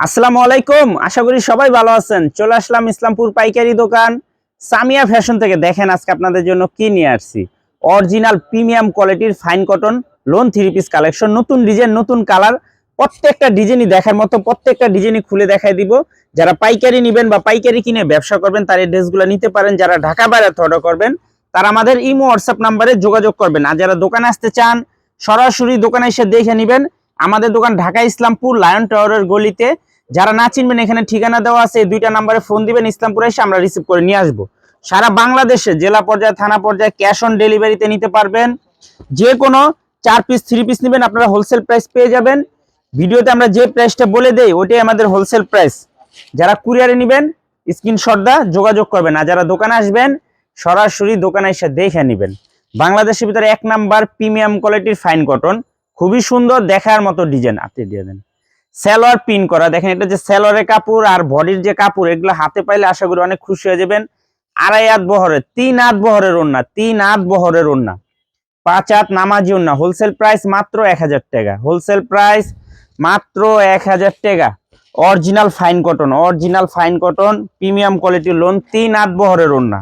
আসসালামু আলাইকুম, আশা করি সবাই ভালো আছেন। চলে আসলাম ইসলামপুর পাইকারি দোকান। সামিয়া ফ্যাশন থেকে দেখেন আজকে আপনাদের জন্য কি নিয়ে আসছি। অরিজিনাল প্রিমিয়াম কোয়ালিটির fine cotton, lawn three piece collection, নতুন ডিজাইন, নতুন কালার। প্রত্যেকটা ডিজাইনই দেখার মতো, প্রত্যেকটা ডিজাইনই খুলে দেখাই দিব। যারা পাইকারি নেবেন বা পাইকারি কিনে ব্যবসা করবেন, তার এই ড্রেসগুলো নিতে পারেন। যারা ঢাকা বাইরে অর্ডার করবেন, তারা আমাদের ইমো, হোয়াটসঅ্যাপ নাম্বারে যোগাযোগ করবেন। আর যারা দোকানে আসতে চান, সরাসরি দোকানে এসে দেখে নেবেন। আমাদের দোকান ঢাকা ইসলামপুর, লায়ন টাওয়ারের গলিতে। যারা না চিনবেন, এখানে ঠিকানা দেওয়া আছে দুইটা নাম্বারে ফোন দিবেন, ইসলামপুরে এসে আমরা রিসিভ করে নিয়ে আসব। সারা বাংলাদেশে জেলা পর্যায়ে, থানা পর্যায়ে ক্যাশ অন ডেলিভারিতে নিতে পারবেন। যে কোনো চার পিস থ্রি পিস নেবেন, আপনারা হোলসেল প্রাইস পেয়ে যাবেন। ভিডিওতে আমরা যে প্রাইসটা বলে দেই ওটাই আমাদের হোলসেল প্রাইস যারা কুরিয়ারে নেবেন স্ক্রিনশট দা যোগাযোগ করবেন। আর যারা দোকানে আসবেন, সরাসরি দোকানে এসে দেখে নেবেন। বাংলাদেশের ভিতরে এক নাম্বার প্রিমিয়াম কোয়ালিটির ফাইন কটন খুবই সুন্দর, দেখার মতো ডিজাইন আপনি দিয়ে দেন। সালোয়ার পিন করা। দেখেন, এটা যে সালোয়ারের কাপড় আর বডির যে কাপড়, এগুলো হাতে পাইলে আশা করি অনেক খুশি হয়ে যাবেন। আড়াই হাত বহরের, তিন হাত বহরের ওন্না তিন হাত বহরের ওন্না পাঁচ হাত নামাজি ওন্না হোলসেল প্রাইস মাত্র এক হাজার টাকা। হোলসেল প্রাইস মাত্র এক হাজার টাকা। Original fine cotton original fine cotton premium কোয়ালিটির লোন তিন হাত বহরের ওন্না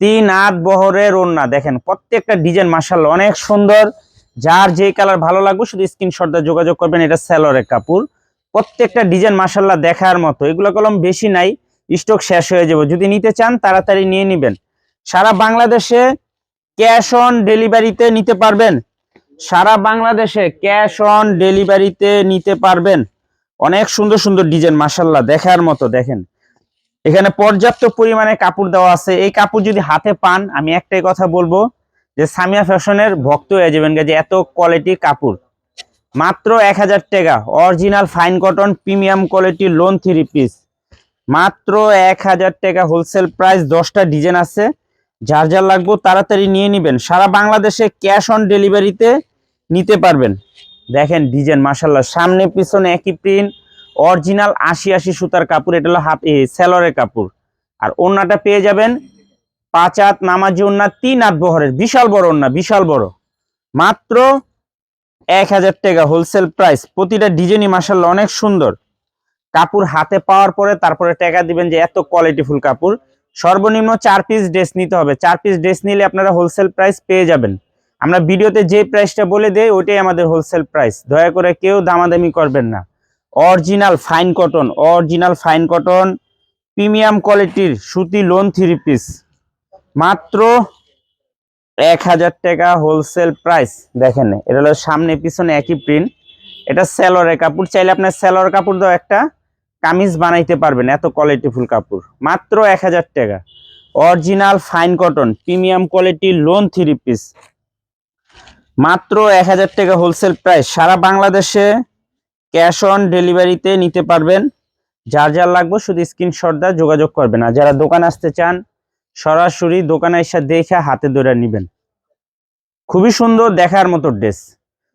তিন হাত বহরের ওন্না দেখেন, প্রত্যেকটা ডিজাইন মার্শাল্লাহ অনেক সুন্দর। যার যে কালার ভালো লাগবে শুধু স্ক্রিনশট দিয়ে যোগাযোগ করবেন, এটা স্যালোয়ারের কাপড়। প্রত্যেকটা ডিজাইন মাসাল্লাহ দেখার মতো। এগুলো কলম বেশি নাই স্টক শেষ হয়ে যাবে। যদি নিতে চান, তাড়াতাড়ি নিয়ে নেবেন। সারা বাংলাদেশে ক্যাশ অন ডেলিভারিতে নিতে পারবেন। সারা বাংলাদেশে ক্যাশ অন ডেলিভারিতে নিতে পারবেন। অনেক সুন্দর সুন্দর ডিজাইন মাসাল্লাহ দেখার মতো, দেখেন। এখানে পর্যাপ্ত পরিমাণে কাপড় দেওয়া আছে। এই কাপড় যদি হাতে পান, আমি একটাই কথা বলব যে সামিয়া ফ্যাশনের ভক্ত হয়ে যাবেন যে এত কোয়ালিটি কাপড়। মাত্র এক হাজার টাকা original fine cotton premium quality lawn three piece মাত্র এক হাজার টাকা হোলসেল প্রাইস দশটা ডিজাইন আছে। যার যার লাগবে তাড়াতাড়ি নিয়ে নেবেন। সারা বাংলাদেশে ক্যাশ অন ডেলিভারিতে নিতে পারবেন। দেখেন ডিজাইন মাসাল্লাহ সামনে পিছনে একই প্রিন্ট অরিজিনাল আশি আশি সুতার কাপড়। এটা হলো হাফ সেলরের কাপড়। আর ওড়নাটা পেয়ে যাবেন পাঁচ হাত নামাজি ওন্না তিন হাত বহরের। বিশাল বড় ওন্না বিশাল বড়। মাত্র এক হাজার টাকা হোলসেল প্রাইস প্রতিটা ডিজাইনই মাসাল্লাহ অনেক সুন্দর। কাপড় হাতে পাওয়ার পরে তারপরে টাকা দিবেন যে এত কোয়ালিটিফুল কাপড়। সর্বনিম্ন চার পিস ড্রেস নিতে হবে। চার পিস ড্রেস নিলে আপনারা হোলসেল প্রাইস পেয়ে যাবেন। আমরা ভিডিওতে যে প্রাইসটা বলে দেই, ওইটাই আমাদের হোলসেল প্রাইস দয়া করে কেউ দামাদামি করবেন না। Original fine cotton original fine cotton premium কোয়ালিটির সুতি লোন থ্রি পিস মাত্র এক হাজার টাকা হোলসেল প্রাইস দেখেন, এটা হলো সামনে পিছনে একই প্রিন্ট এটা সেলরের কাপড়। চাইলে আপনার সেলর কাপড় দাও একটা কামিজ বানাইতে পারবেন, এত কোয়ালিটিফুল কাপড়। মাত্র এক হাজার টাকা। Original fine cotton premium quality lawn three piece মাত্র এক হাজার টাকা হোলসেল প্রাইস সারা বাংলাদেশে ক্যাশ অন ডেলিভারিতে নিতে পারবেন। যার যার লাগবে শুধু স্ক্রিনশট দা যোগাযোগ করবেন। আর যারা দোকান আসতে চান সরাসরি দোকানে এসে দেখে হাতে ধরে নিবেন। খুবই সুন্দর দেখার মতো ড্রেস।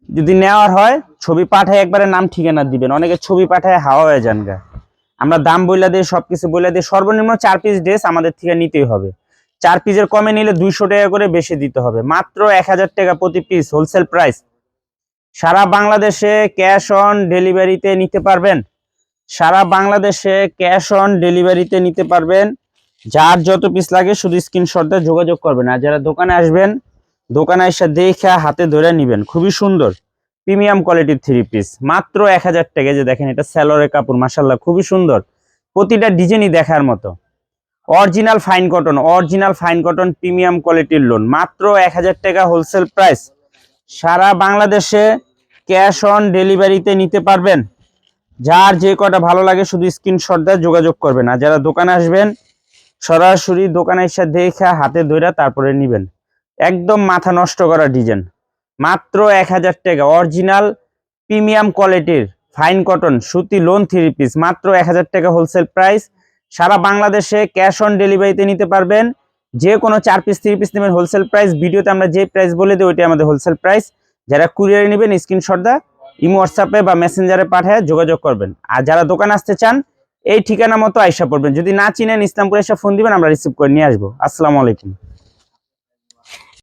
যদি নেওয়ার হয়, ছবি পাঠায় একবারে নাম ঠিকানা দিবেন। অনেকে ছবি পাঠায় হাওয়া হয়ে যান গা। আমরা দাম বইলা দিয়ে, সবকিছু বইলা দিয়ে সর্বনিম্ন চার পিস ড্রেস আমাদের থেকে নিতেই হবে। চার পিসের কমে নিলে দুইশো টাকা করে বেশি দিতে হবে। মাত্র এক হাজার টাকা প্রতি পিস হোলসেল প্রাইস সারা বাংলাদেশে ক্যাশ অন ডেলিভারিতে নিতে পারবেন। সারা বাংলাদেশে ক্যাশ অন ডেলিভারিতে নিতে পারবেন যার যত পিস লাগে শুধু স্ক্রিনশট দিয়ে যোগাযোগ করবেন। আর যারা দোকানে আসবেন, দোকানে এসে দেখে হাতে ধরে নিবেন। খুবই সুন্দর প্রিমিয়াম কোয়ালিটির থ্রি পিস মাত্র এক হাজার টাকা যে দেখেন, এটা স্যালোরের কাপড় মাসাল্লাহ খুবই সুন্দর। প্রতিটা ডিজাইনই দেখার মতো। Original fine cotton original fine cotton premium কোয়ালিটির লোন মাত্র এক হাজার টাকা হোলসেল প্রাইস সারা বাংলাদেশে ক্যাশ অন ডেলিভারিতে নিতে পারবেন। যার যে কটা ভালো লাগে শুধু স্ক্রিনশট দিয়ে যোগাযোগ করবেন। আর যারা দোকানে আসবেন সরাসরি দোকানে এসে দেখে হাতে ধরে তারপরে নিবেন। একদম মাথা নষ্ট করা ডিজাইন। মাত্র এক হাজার টাকা। অরিজিনাল প্রিমিয়াম কোয়ালিটির ফাইন কটন, সুতি লোন থ্রি পিস। মাত্র এক হাজার টাকা হোলসেল প্রাইস। সারা বাংলাদেশে ক্যাশ অন ডেলিভারিতে নিতে পারবেন। যে কোনো চার পিস, থ্রি পিস নেবেন হোলসেল প্রাইস। ভিডিওতে আমরা যে প্রাইস বলে দিই, ওইটাই আমাদের হোলসেল প্রাইস। যারা কুরিয়ারে নেবেন, স্ক্রিনশট দা, ইমো হোয়াটসঅ্যাপে বা মেসেঞ্জারে পাঠায় যোগাযোগ করবেন। আর যারা দোকান আসতে চান এই ঠিকানা মতো আইসা পড়বেন। যদি না চিনেন ইসলামপুর এসে ফোন দিবেন, আমরা রিসিভ করে নিয়ে আসব। আসসালামু আলাইকুম।